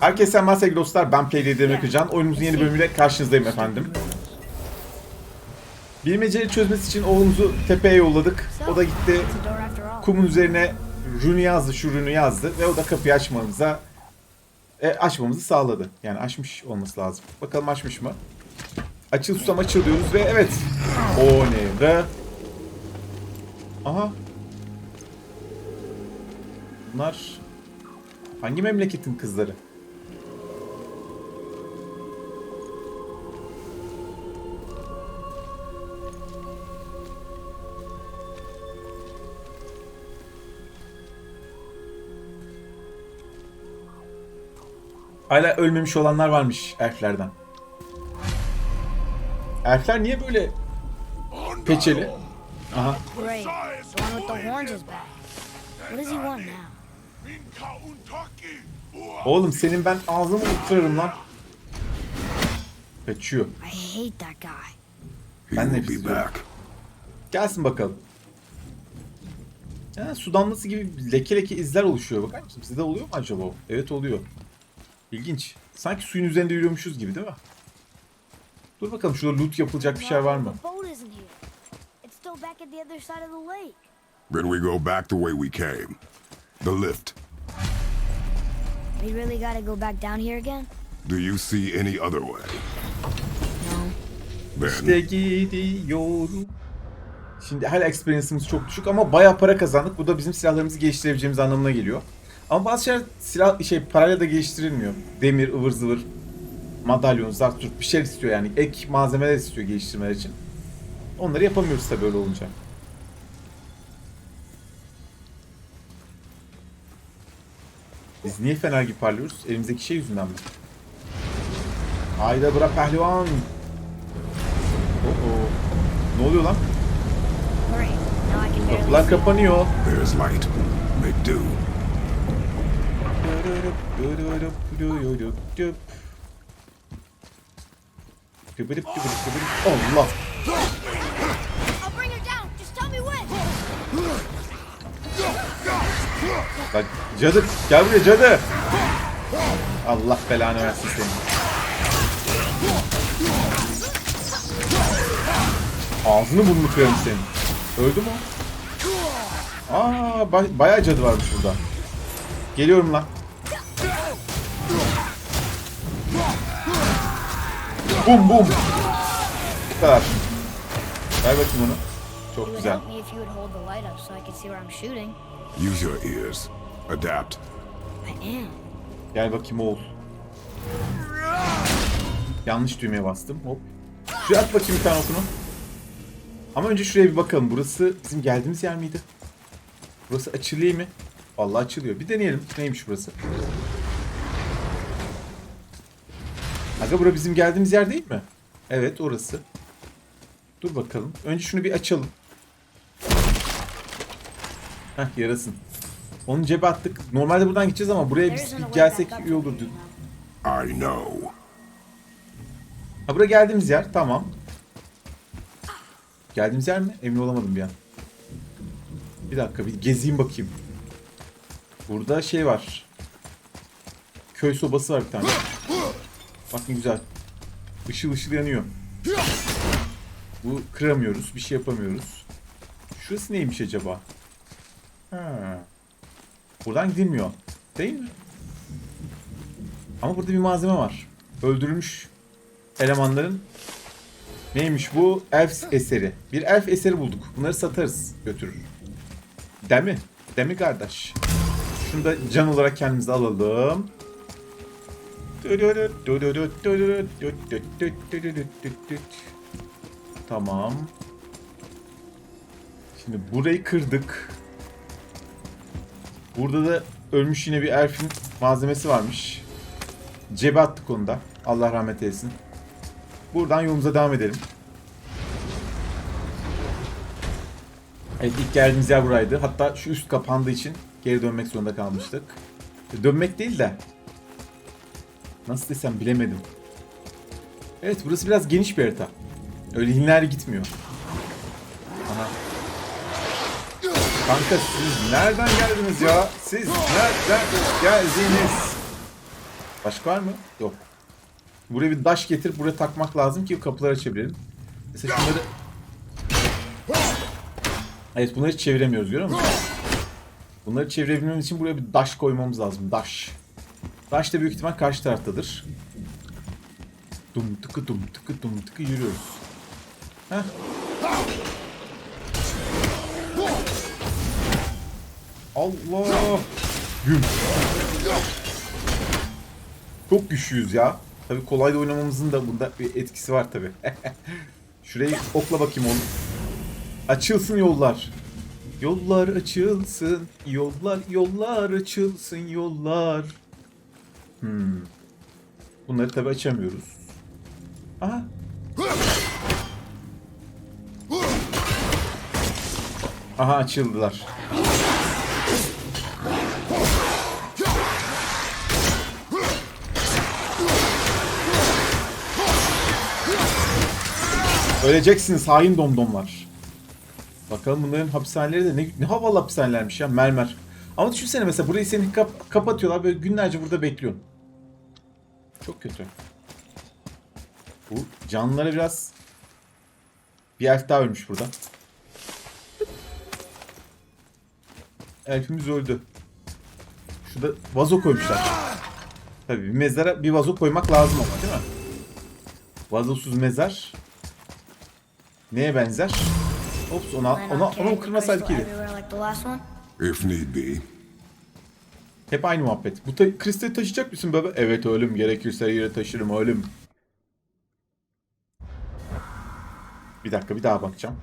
Herkese selamlar sevgili dostlar. Ben Play Demir Kırcan. Oyunumuzun yeni bölümüyle karşınızdayım efendim. Bilmeceleri çözmesi için oğlumuzu tepeye yolladık. O da gitti kumun üzerine rünü yazdı, şu rünü yazdı ve o da kapıyı açmamıza e, açmamızı sağladı. Yani açmış olması lazım. Bakalım açmış mı? Açıl susam açıl diyoruz ve evet. O neydi? Aha. Bunlar hangi memleketin kızları? Hala ölmemiş olanlar varmış elflerden. Elfler niye böyle peçeli? Aha. Great. The one with the horns is back. What does he want now? Oğlum senin ben ağzımı kırarım lan. Kaçıyor. I hate that guy. He Ben de. Gelsin bakalım. Ya, su damlası gibi leke leke izler oluşuyor. Bakar mısın? Sizde oluyor mu acaba o? Evet oluyor. İlginç. Sanki suyun üzerinde yürüyormuşuz gibi değil mi? Dur bakalım şurada loot yapılacak bir şey var mı? Then we go back the way we came. The lift. We really gotta go back down here again? Do you see any other way? No. İşte Then gidiyorum. Şimdi hala experience'ımız çok düşük ama bayağı para kazandık. Bu da bizim silahlarımızı geliştirebileceğimiz anlamına geliyor. Ama bazı şeyler silah şey parayla da geliştirilmiyor. Demir, ıvır zıvır, madalyon, zartürt bir şey istiyor yani. Ek malzemeler istiyor geliştirmeler için. Onları yapamıyoruz tabii öyle olunca. Biz niye fener gibi parlıyoruz? Elimizdeki şey yüzünden mi? Hayda bırak pehlivan. Oo. Ne oluyor lan? Kapılar kapanıyor. there's light. Make do. When. Bak cadı gel buraya cadı. Allah belanı versin seni. Ağzını burnunu kırarım senin. Öldü mü? Aa ba- bayağı cadı varmış burada. Geliyorum lan. Bum bum. Bu kadar. Ver bakayım onu. Çok güzel. Use your ears. Adapt. I am. Gel bakayım oğul. Yanlış düğmeye bastım. Hop. Şuraya at bakayım bir tane okunu. Ama önce şuraya bir bakalım. Burası bizim geldiğimiz yer miydi? Burası açılıyor mu? Vallahi açılıyor. Bir deneyelim. Neymiş burası? Aga bura bizim geldiğimiz yer değil mi? Evet orası. Dur bakalım. Önce şunu bir açalım. Heh yarasın. Onu cebe attık. Normalde buradan gideceğiz ama buraya biz bir gelsek iyi olurdu. I know. Ha buraya geldiğimiz yer tamam. Geldiğimiz yer mi? Emin olamadım bir an. Bir dakika bir gezeyim bakayım. Burada şey var. Köy sobası var bir tane. Bakın güzel. Işıl ışıl yanıyor. Bu kıramıyoruz. Bir şey yapamıyoruz. Şurası neymiş acaba? Ha. Buradan gidilmiyor. Değil mi? Ama burada bir malzeme var. Öldürülmüş elemanların neymiş bu? Elf eseri. Bir elf eseri bulduk. Bunları satarız. Götürür. Değil mi? Değil mi kardeş? Şunu da can olarak kendimize alalım. Tamam. Şimdi burayı kırdık. Burada da ölmüş yine bir elfin malzemesi varmış. Cebe attık onu da. Allah rahmet eylesin. Buradan yolumuza devam edelim. Evet ilk geldiğimiz yer buraydı. Hatta şu üst kapandığı için geri dönmek zorunda kalmıştık. Dönmek değil de. Nasıl desem bilemedim. Evet burası biraz geniş bir harita. Öyle lineer gitmiyor. Aha. Kanka siz nereden geldiniz ya? Siz nereden geldiniz? Başka var mı? Yok. Buraya bir daş getir, buraya takmak lazım ki kapıları açabilirim. Mesela şunları... Evet bunları hiç çeviremiyoruz görüyor musun? Bunları çevirebilmemiz için buraya bir daş koymamız lazım. Daş. Daş da büyük ihtimal karşı taraftadır. Dum tıkı dum tıkı dum tıkı yürüyoruz. Heh. Allah! Güm. Çok güçlüyüz ya. Tabii kolay da oynamamızın da bunda bir etkisi var tabii. Şurayı okla bakayım onu. Açılsın yollar. Yollar açılsın. Yollar yollar açılsın yollar. Hmm. Bunları tabii açamıyoruz. Aha. Aha açıldılar. Öleceksiniz hain domdomlar. Bakalım bunların hapishaneleri de ne, ne havalı hapishanelermiş ya mermer. Ama düşünsene mesela burayı seni kap- kapatıyorlar böyle günlerce burada bekliyorsun. Çok kötü. Bu canlılara biraz bir elf daha ölmüş burada. Elfimiz öldü. Şurada vazo koymuşlar. Tabii bir mezara bir vazo koymak lazım ama değil mi? Vazosuz mezar neye benzer? Ops ona ona ona the kırmasaydık iyiydi. If need be. Hep aynı muhabbet. Bu ta- kristali taşıyacak mısın baba? Evet oğlum gerekirse yere taşırım oğlum. Bir dakika bir daha bakacağım.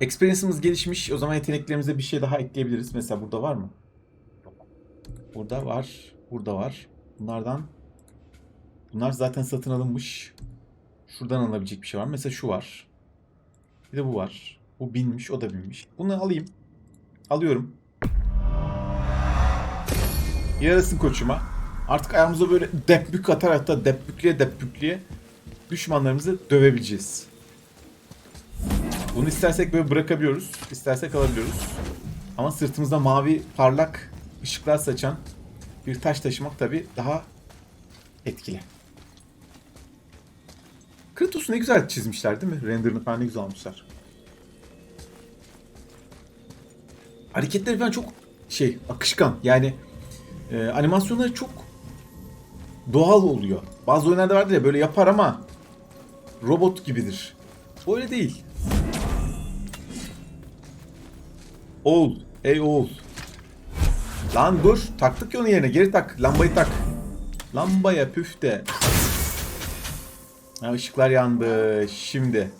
Experience'ımız gelişmiş. O zaman yeteneklerimize bir şey daha ekleyebiliriz. Mesela burada var mı? Burada var. Burada var. Bunlardan Bunlar zaten satın alınmış. Şuradan alınabilecek bir şey var. Mesela şu var. Bir de bu var. Bu binmiş, o da binmiş. Bunu alayım. Alıyorum. Yarasın koçuma. Artık ayağımıza böyle depbük atar hatta depbükleye depbükleye düşmanlarımızı dövebileceğiz. Bunu istersek böyle bırakabiliyoruz. istersek alabiliyoruz. Ama sırtımızda mavi parlak ışıklar saçan bir taş taşımak tabi daha etkili. Kratos'u ne güzel çizmişler değil mi? Renderını falan ne güzel almışlar. Hareketleri falan çok şey akışkan. Yani e, animasyonları çok doğal oluyor. Bazı oyunlarda vardır ya böyle yapar ama robot gibidir. Öyle değil. Oğul. Ey oğul. Lan dur. Taktık ya onu yerine. Geri tak. Lambayı tak. Lambaya püf de. Ha, ışıklar yandı. Şimdi.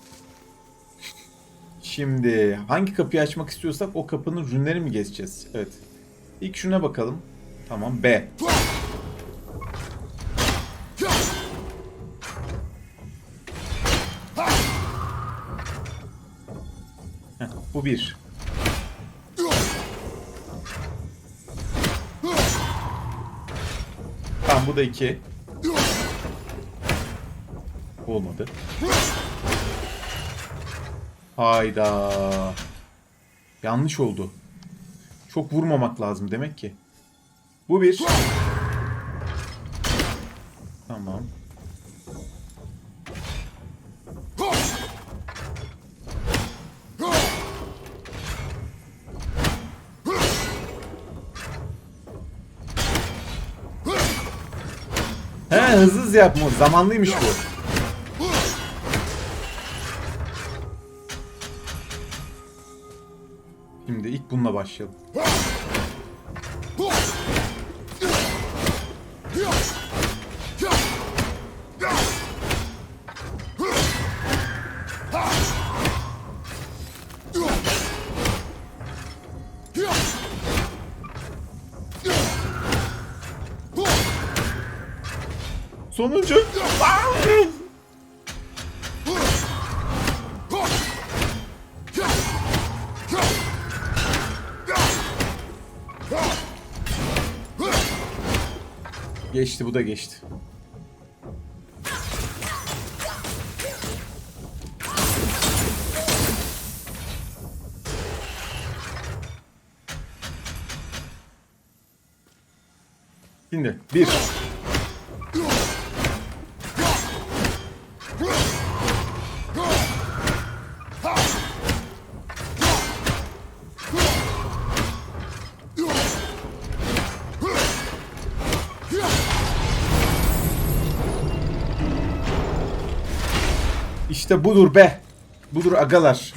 Şimdi hangi kapıyı açmak istiyorsak o kapının rünleri mi geçeceğiz? Evet. İlk şuna bakalım. Tamam B. Heh, bu bir. Tamam bu da iki. Olmadı. Hayda. Yanlış oldu. Çok vurmamak lazım demek ki. Bu bir. Tamam. He hızlı hızlı yapma. Zamanlıymış bu. Şimdi ilk bununla başlayalım. Sonuncu. Geçti bu da geçti. Şimdi bir. İşte budur be. Budur agalar.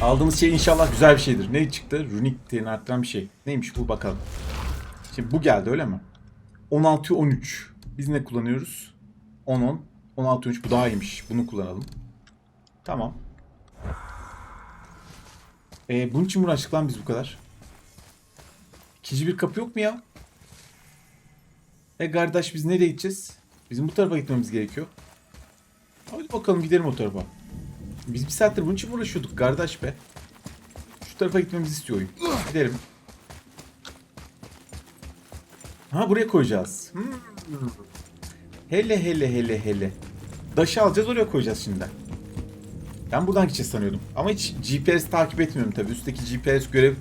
Aldığımız şey inşallah güzel bir şeydir. Ne çıktı? Runik değerini arttıran bir şey. Neymiş bu bakalım. Şimdi bu geldi öyle mi? 16 13. Biz ne kullanıyoruz? 10 10. 16 13 bu daha iyiymiş. Bunu kullanalım. Tamam. Ee, bunun için uğraştık lan biz bu kadar? İkinci bir kapı yok mu ya? E kardeş biz nereye gideceğiz? Bizim bu tarafa gitmemiz gerekiyor. Hadi bakalım gidelim o tarafa. Biz bir saattir bunun için uğraşıyorduk kardeş be? Şu tarafa gitmemizi istiyor oyun. Gidelim. Ha buraya koyacağız. Hmm. Hele hele hele hele. Daşı alacağız oraya koyacağız şimdi. Ben buradan gideceğiz sanıyordum. Ama hiç GPS takip etmiyorum tabii. Üstteki GPS görev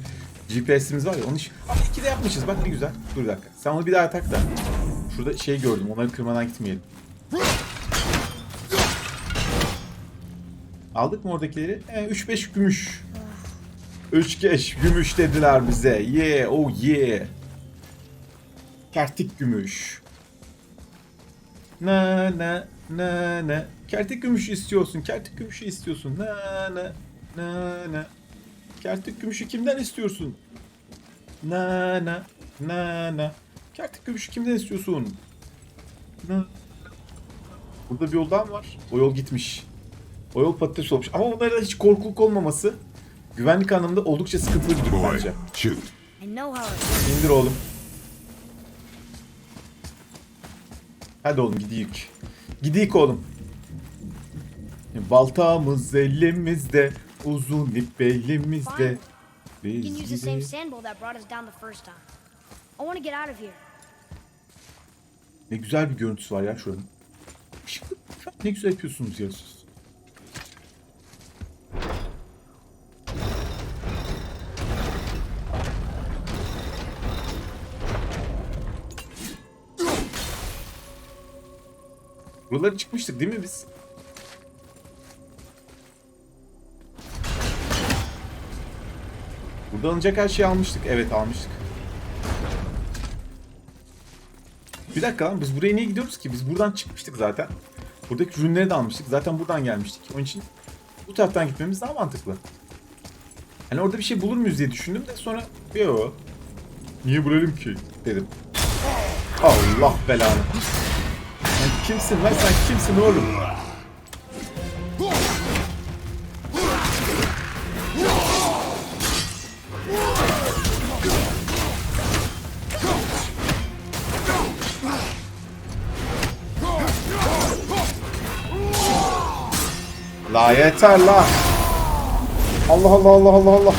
GPS'imiz var ya onu hiç... Aa iki de yapmışız bak ne güzel. Dur bir dakika. Sen onu bir daha tak da. Şurada şey gördüm. Onları kırmadan gitmeyelim. Aldık mı oradakileri? He, 3-5 gümüş. 3-5 gümüş dediler bize. Yeah, oh yeah. Kertik gümüş. Na na na na. Kertik gümüşü istiyorsun. Kertik gümüşü istiyorsun. Na na na na. Kertik gümüşü kimden istiyorsun? Na na na na. Kertik gümüşü kimden istiyorsun? Burada bir yol daha mı var? O yol gitmiş. O yol patates olmuş. Ama onlarda hiç korkuluk olmaması güvenlik anlamında oldukça sıkıntılı bir durum bence. İndir oğlum. Hadi oğlum gidiyik. Gidiyik oğlum. Baltamız elimizde, uzun ip belimizde. Biz sand I want to get out of here. Ne güzel bir görüntüsü var ya şuranın. Ne güzel yapıyorsunuz ya siz. Buralara çıkmıştık değil mi biz? Burada alınacak her şeyi almıştık. Evet almıştık. Bir dakika lan biz buraya niye gidiyoruz ki? Biz buradan çıkmıştık zaten. Buradaki ürünleri de almıştık. Zaten buradan gelmiştik. Onun için bu taraftan gitmemiz daha mantıklı. Hani orada bir şey bulur muyuz diye düşündüm de sonra yo niye bulalım ki dedim. Allah belanı. Sen kimsin lan sen kimsin oğlum? La yeter la. Allah Allah Allah Allah Allah.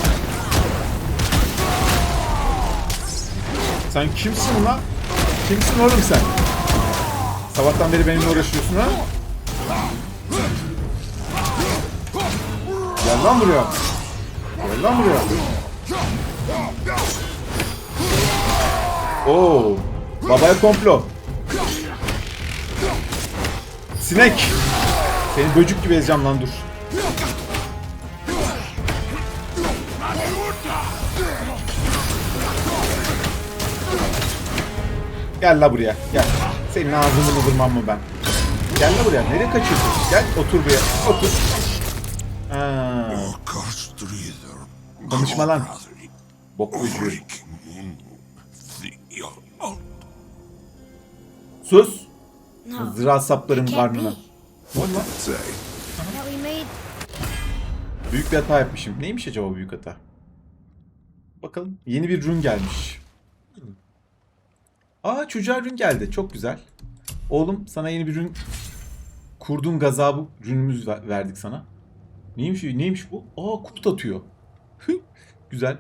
Sen kimsin lan? Kimsin oğlum sen? Sabahtan beri benimle uğraşıyorsun ha? Gel lan buraya. Gel lan buraya. Oo, babaya komplo. Sinek. Seni böcük gibi ezeceğim lan dur. Gel la buraya. Gel. Senin ağzını mıdırmam mı ben? Gel la buraya. Nereye kaçıyorsun? Gel otur buraya. Otur. Ha, Konuşma lan. bok böcüğü. Sus. Zira saplarım karnına. Say, That we made. Büyük bir hata yapmışım. Neymiş acaba büyük hata? Bakalım. Yeni bir rün gelmiş. Aa çocuğa rün geldi. Çok güzel. Oğlum sana yeni bir rün kurdun gazabı rünümüz ver- verdik sana. Neymiş neymiş bu? Aa kurt atıyor. Güzel.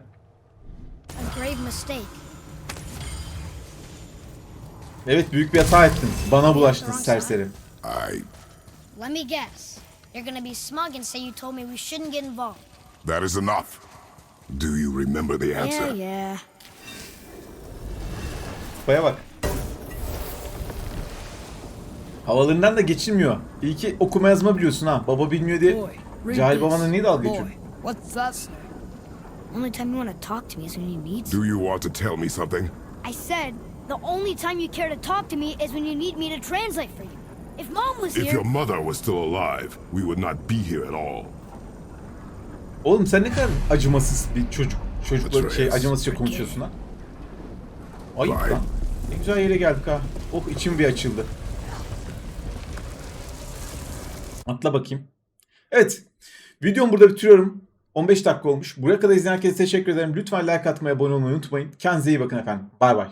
A grave mistake. Evet büyük bir hata ettin. Bana bulaştın serseri. I. Let me guess. You're gonna be smug and say you told me we shouldn't get involved. That is enough. Do you remember the answer? Yeah, yeah. Kupaya bak. Havalarından da geçilmiyor. İyi ki okuma yazma biliyorsun ha. Baba bilmiyor diye. Boy, Cahil babana niye dalga geçiyorsun? what's that say? Only time you want to talk to me is when you need Do you want to tell me something? I said the only time you care to talk to me is when you need me to translate for you. If mom was If here, your mother was still alive, we would not be here at all. Oğlum sen ne kadar acımasız bir çocuk. Çocukla şey acımasızca konuşuyorsun ha. Ayıp Vay. lan. Ne güzel yere geldik ha. Oh içim bir açıldı. Atla bakayım. Evet. Videomu burada bitiriyorum. 15 dakika olmuş. Buraya kadar izleyen herkese teşekkür ederim. Lütfen like atmayı, abone olmayı unutmayın. Kendinize iyi bakın efendim. Bay bay.